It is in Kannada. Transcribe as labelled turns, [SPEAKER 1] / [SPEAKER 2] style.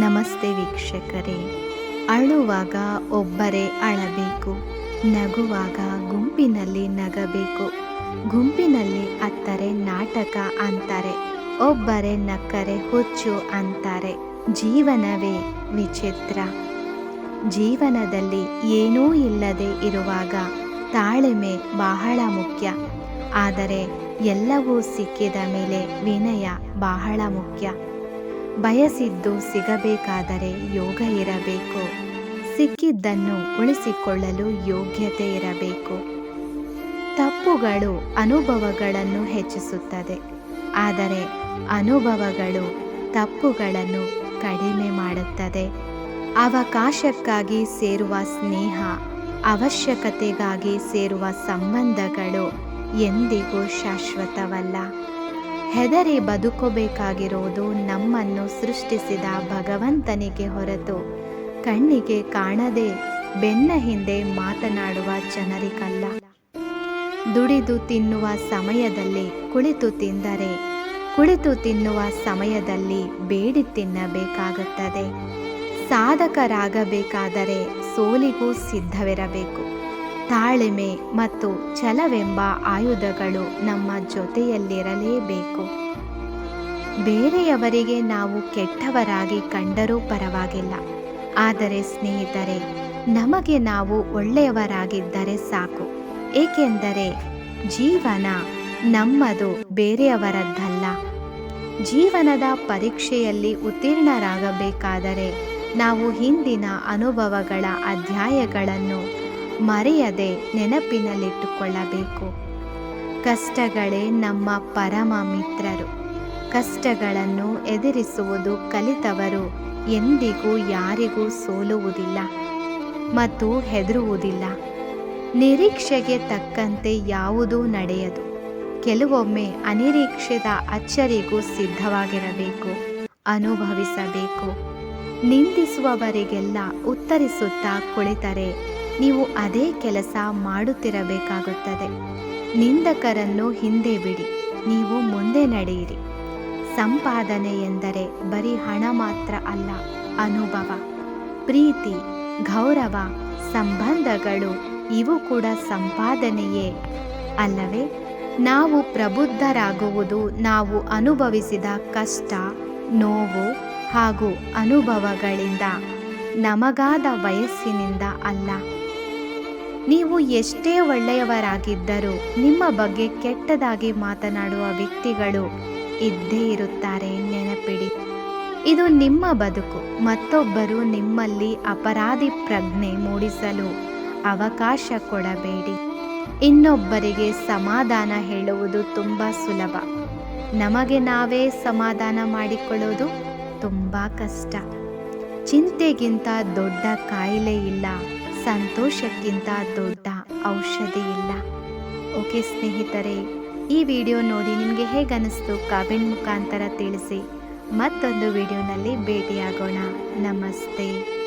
[SPEAKER 1] ನಮಸ್ತೆ ವೀಕ್ಷಕರೇ. ಅಳುವಾಗ ಒಬ್ಬರೇ ಅಳಬೇಕು. ನಗುವಾಗ ಗುಂಪಿನಲ್ಲಿ ನಗಬೇಕು. ಗುಂಪಿನಲ್ಲಿ ಅತ್ತರೆ ನಾಟಕ ಅಂತಾರೆ. ಒಬ್ಬರೇ ನಕ್ಕರೆ ಹುಚ್ಚು ಅಂತಾರೆ. ಜೀವನವೇ ವಿಚಿತ್ರ. ಜೀವನದಲ್ಲಿ ಏನೂ ಇಲ್ಲದೆ ಇರುವಾಗ ತಾಳ್ಮೆ ಬಹಳ ಮುಖ್ಯ. ಆದರೆ ಎಲ್ಲವೂ ಸಿಕ್ಕಿದ ಮೇಲೆ ವಿನಯ ಬಹಳ ಮುಖ್ಯ. ಬಯಸಿದ್ದು ಸಿಗಬೇಕಾದರೆ ಯೋಗ ಇರಬೇಕು. ಸಿಕ್ಕಿದ್ದನ್ನು ಉಳಿಸಿಕೊಳ್ಳಲು ಯೋಗ್ಯತೆ ಇರಬೇಕು. ತಪ್ಪುಗಳು ಅನುಭವಗಳನ್ನು ಹೆಚ್ಚಿಸುತ್ತದೆ. ಆದರೆ ಅನುಭವಗಳು ತಪ್ಪುಗಳನ್ನು ಕಡಿಮೆ ಮಾಡುತ್ತದೆ. ಅವಕಾಶಕ್ಕಾಗಿ ಸೇರುವ ಸ್ನೇಹ, ಅವಶ್ಯಕತೆಗಾಗಿ ಸೇರುವ ಸಂಬಂಧಗಳು ಎಂದಿಗೂ ಶಾಶ್ವತವಲ್ಲ. ಹೆದರಿ ಬದುಕಬೇಕಾಗಿರುವುದು ನಮ್ಮನ್ನು ಸೃಷ್ಟಿಸಿದ ಭಗವಂತನಿಗೆ ಹೊರತು. ಕಣ್ಣಿಗೆ ಕಾಣದೆ ಬೆನ್ನ ಹಿಂದೆ ಮಾತನಾಡುವ ಜನರಿಗಲ್ಲ. ದುಡಿದು ತಿನ್ನುವ ಸಮಯದಲ್ಲಿ ಕುಳಿತು ತಿಂದರೆ, ಕುಳಿತು ತಿನ್ನುವ ಸಮಯದಲ್ಲಿ ಬೇಡಿ ತಿನ್ನಬೇಕಾಗುತ್ತದೆ. ಸಾಧಕರಾಗಬೇಕಾದರೆ ಸೋಲಿಗೂ ಸಿದ್ಧವಿರಬೇಕು. ತಾಳ್ಮೆ ಮತ್ತು ಛಲವೆಂಬ ಆಯುಧಗಳು ನಮ್ಮ ಜೊತೆಯಲ್ಲಿರಲೇಬೇಕು. ಬೇರೆಯವರಿಗೆ ನಾವು ಕೆಟ್ಟವರಾಗಿ ಕಂಡರೂ ಪರವಾಗಿಲ್ಲ. ಆದರೆ ಸ್ನೇಹಿತರೆ, ನಮಗೆ ನಾವು ಒಳ್ಳೆಯವರಾಗಿದ್ದರೆ ಸಾಕು. ಏಕೆಂದರೆ ಜೀವನ ನಮ್ಮದು ಬೇರೆಯವರದ್ದಲ್ಲ. ಜೀವನದ ಪರೀಕ್ಷೆಯಲ್ಲಿ ಉತ್ತೀರ್ಣರಾಗಬೇಕಾದರೆ ನಾವು ಹಿಂದಿನ ಅನುಭವಗಳ ಅಧ್ಯಾಯಗಳನ್ನು ಮರೆಯದೆ ನೆನಪಿನಲ್ಲಿಟ್ಟುಕೊಳ್ಳಬೇಕು. ಕಷ್ಟಗಳೇ ನಮ್ಮ ಪರಮ ಮಿತ್ರರು ಕಷ್ಟಗಳನ್ನು ಎದುರಿಸುವುದು ಕಲಿತವರು. ಎಂದಿಗೂ ಯಾರಿಗೂ ಸೋಲುವುದಿಲ್ಲ ಮತ್ತು ಹೆದರುವುದಿಲ್ಲ. ನಿರೀಕ್ಷೆಗೆ ತಕ್ಕಂತೆ ಯಾವುದೂ ನಡೆಯದು. ಕೆಲವೊಮ್ಮೆ ಅನಿರೀಕ್ಷಿತ ಅಚ್ಚರಿಗೂ ಸಿದ್ಧವಾಗಿರಬೇಕು. ಅನುಭವಿಸಬೇಕು. ನಿಂದಿಸುವವರಿಗೆಲ್ಲ ಉತ್ತರಿಸುತ್ತಾ ಕುಳಿತರೆ. ನೀವು ಅದೇ ಕೆಲಸ ಮಾಡುತ್ತಿರಬೇಕಾಗುತ್ತದೆ. ನಿಂದಕರನ್ನು ಹಿಂದೆ ಬಿಡಿ, ನೀವು ಮುಂದೆ ನಡೆಯಿರಿ. ಸಂಪಾದನೆ ಎಂದರೆ ಬರೀ ಹಣ ಮಾತ್ರ ಅಲ್ಲ, ಅನುಭವ, ಪ್ರೀತಿ, ಗೌರವ, ಸಂಬಂಧಗಳು, ಇವು ಕೂಡ ಸಂಪಾದನೆಯೇ ಅಲ್ಲವೇ? ನಾವು ಪ್ರಬುದ್ಧರಾಗುವುದು ನಾವು ಅನುಭವಿಸಿದ ಕಷ್ಟ, ನೋವು ಹಾಗೂ ಅನುಭವಗಳಿಂದ, ನಮಗಾದ ವಯಸ್ಸಿನಿಂದ ಅಲ್ಲ. ನೀವು ಎಷ್ಟೇ ಒಳ್ಳೆಯವರಾಗಿದ್ದರೂ ನಿಮ್ಮ ಬಗ್ಗೆ ಕೆಟ್ಟದಾಗಿ ಮಾತನಾಡುವ ವ್ಯಕ್ತಿಗಳು ಇದ್ದೇ ಇರುತ್ತಾರೆ ನೆನಪಿಡಿ. ಇದು ನಿಮ್ಮ ಬದುಕು, ಮತ್ತೊಬ್ಬರು ನಿಮ್ಮಲ್ಲಿ ಅಪರಾಧಿ ಪ್ರಜ್ಞೆ ಮೂಡಿಸಲು ಅವಕಾಶ ಕೊಡಬೇಡಿ. ಇನ್ನೊಬ್ಬರಿಗೆ ಸಮಾಧಾನ ಹೇಳುವುದು ತುಂಬ ಸುಲಭ. ನಮಗೆ ನಾವೇ ಸಮಾಧಾನ ಮಾಡಿಕೊಳ್ಳೋದು ತುಂಬ ಕಷ್ಟ. ಚಿಂತೆಗಿಂತ ದೊಡ್ಡ ಕಾಯಿಲೆ ಇಲ್ಲ. ಸಂತೋಷಕ್ಕಿಂತ ದೊಡ್ಡ ಔಷಧಿ ಇಲ್ಲ ಓಕೆ ಸ್ನೇಹಿತರೆ, ಈ ವಿಡಿಯೋ ನೋಡಿ ನಿಮಗೆ ಹೇಗೆ ಅನಿಸ್ತು ಕಾಮೆಂಟ್ ಮುಖಾಂತರ ತಿಳಿಸಿ. ಮತ್ತೊಂದು ವಿಡಿಯೋನಲ್ಲಿ ಭೇಟಿಯಾಗೋಣ. ನಮಸ್ತೆ.